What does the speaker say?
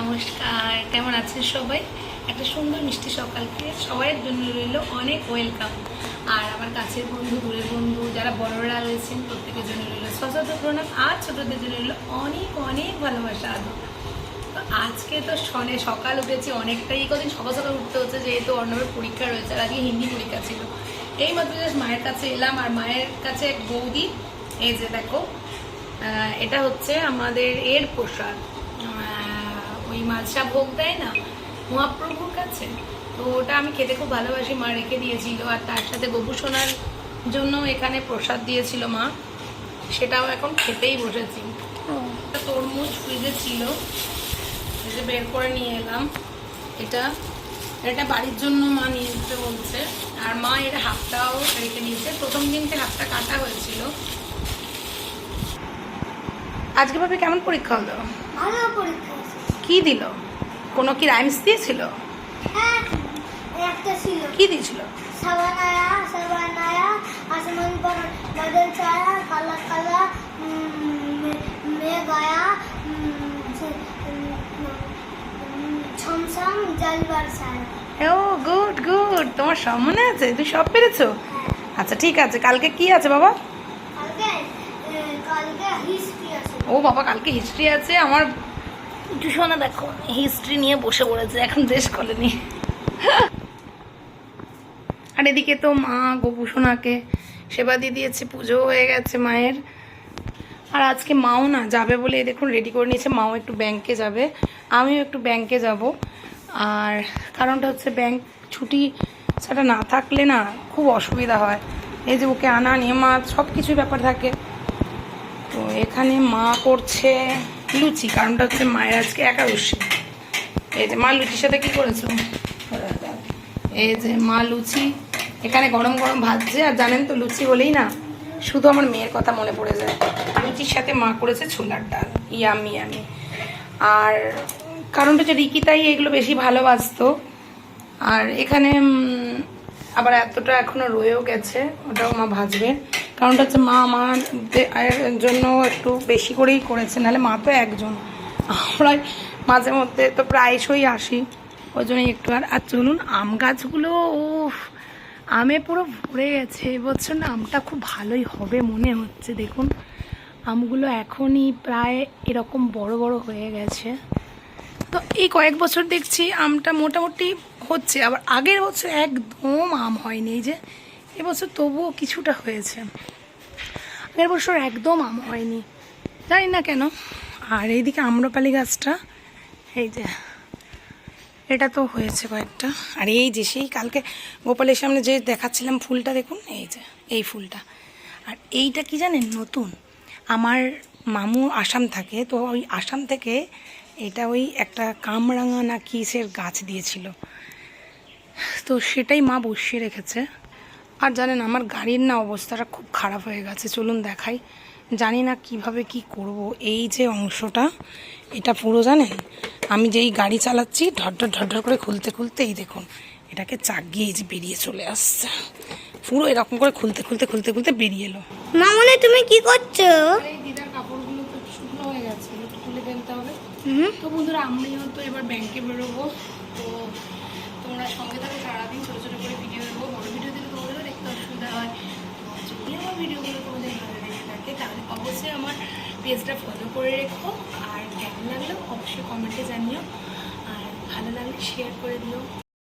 নমস্কার, কেমন আছেন সবাই? একটা সুন্দর মিষ্টি সকালকে সবাইয়ের জন্য রইল অনেক ওয়েলকাম আর আমার কাছের বন্ধু, দূরের বন্ধু, যারা বড়রা রয়েছেন, প্রত্যেকের জন্য রইল সশত প্রণাম, আর ছোটদের জন্য রইল অনেক অনেক ভালোবাসা, আদর। তো আজকে তো শনে সকাল উঠেছি, অনেকটাই কদিন সকাল সকাল উঠতে হচ্ছে, যেহেতু অর্ণবের পরীক্ষা রয়েছে, আর আজকে হিন্দি পরীক্ষা ছিল। এই মাত্র জাস্ট মায়ের কাছে এলাম, আর মায়ের কাছে এক বৌদি, এই যে দেখো এটা হচ্ছে আমাদের এর প্রসাদ। মালসা ভোগ দেয় না মহাপ্রভুর কাছে? তো ওটা আমি খেতে খুব ভালোবাসি মা রেখে দিয়েছিল। আর তার সাথে গোপু সোনার জন্য এখানে প্রসাদ দিয়েছিল মা। সেটাও এখন খেতেই বসেছি। তরমুজ ফ্রিজে ছিল। যে বের করে নিয়ে এলাম। এটা এটা বাড়ির জন্য মা নিয়ে যেতে বলছে। আর মা এর হাফটাও রেখে নিয়েছে প্রথম দিনকে হাফটা কাটা হয়েছিল। আজকে ভাবে কেমন পরীক্ষা হলো? ভালো পরীক্ষা। কি দিল? কোনো কি রাইমস দিয়েছিল? হ্যাঁ কি দিয়েছিল? সাবানায়া সাবানায়া আসমান पर বাদল ছায়া কালা কালা মেঘ আয়া ছমছম জল বরসায়া ও গুড গুড। তোমার সব মনে আছে? তুই সব পেরেছ? আচ্ছা ঠিক আছে। কালকে কি আছে বাবা? ও বাবা কালকে হিস্ট্রি আছে। আমার টিউশনে দেখো হিস্ট্রি নিয়ে বসে পড়েছে, এখন দেশ খোলেনি আর এদিকে তো মা গোপুসোনাকে সেবা দিয়ে দিয়েছে, পুজো হয়ে গেছে মায়ের। আর আজকে মাও না যাবে বলে দেখুন রেডি করে নিয়েছে, মাও একটু ব্যাংকে যাবে, আমিও একটু ব্যাংকে যাব। আর কারণটা হচ্ছে ব্যাংক ছুটি সেটা না থাকলে না খুব অসুবিধা হয়। এই যে ওকে আনা নেমা সব কিছুর ব্যাপার থাকে। তো এখানে মা করছে। লুচি, কারণটা হচ্ছে মায়ের আজকে একাদশী। এই যে মা লুচির সাথে কি করেছ? এই যে মা লুচি, এখানে গরম গরম ভাজছে আর জানেন তো লুচি বলেই না, শুধু আমার মেয়ের কথা মনে পড়ে যায়। লুচির সাথে মা করেছে ছোলার ডাল, ইয়ামি ইয়ামি। আর কারণটা হচ্ছে রিকিতাই এগুলো বেশি ভালোবাসতো। আর এখানে আবার এতটা এখনও রয়েও গেছে, ওটাও মা ভাজবে। কারণটা হচ্ছে মা আমার জন্য একটু বেশি করেই করেছে, নাহলে মা তো একজন। আমরা মাঝে মধ্যে তো প্রায়শই আসি, ওই জন্যই একটু আর আর চলুন, আম গাছগুলো ও আমে পুরো ভরে গেছে, এবছর না আমটা খুব ভালোই হবে মনে হচ্ছে, দেখুন। আমগুলো এখনই প্রায় এরকম বড় বড় হয়ে গেছে। তো এই কয়েক বছর দেখছি আমটা মোটামুটি হচ্ছে, আবার আগের বছর একদম আম হয়নি, এই যে এবছর তবুও কিছুটা হয়েছে। আগের বছর একদম আম হয়নি, জানি না কেন। আর এইদিকে আম্রপালি গাছটা, এই যে এটা তো হয়েছে কয়েকটা। আর এই যে সেই কালকে গোপালের সামনে যে দেখাচ্ছিলাম ফুলটা, দেখুন, এই যে, এই ফুলটা। আর এইটা কি জানেন, নতুন। আমার মামু আসাম থাকে, তো ওই আসাম থেকে এটা ওই একটা কামরাঙা না কিসের গাছ দিয়েছিল। তো সেটাই মা বসিয়ে রেখেছে। আর জানেন আমার গাড়ির না অবস্থাটা খুব খারাপ হয়ে গেছে। চলুন দেখাই। জানি না কীভাবে কি করব। এই যে অংশটা এটা পুরো জানেন? আমি যেই গাড়ি চালাচ্ছি ঢরঢর ঢরঢর করে খুলতে খুলতে এই দেখুন এটাকে চাক গিয়ে এই যে বেরিয়ে চলে আসছে। পুরো এরকম করে খুলতে খুলতে খুলতে খুলতে বেরিয়ে এলো। মামনি তুমি কি করছ? দিদার কাপড়গুলো তো শুকনো হয়ে গেছে তুলে ফেলতে হবে। হুম। তো বন্ধুরা আমিও তো এবার ব্যাংকে বেরোবো। তো পেজটা ফলো করে রেখো। আর কেমন লাগল? অবশ্যই কমেন্টে জানিও। আর ভালো লাগলে শেয়ার করে দিও।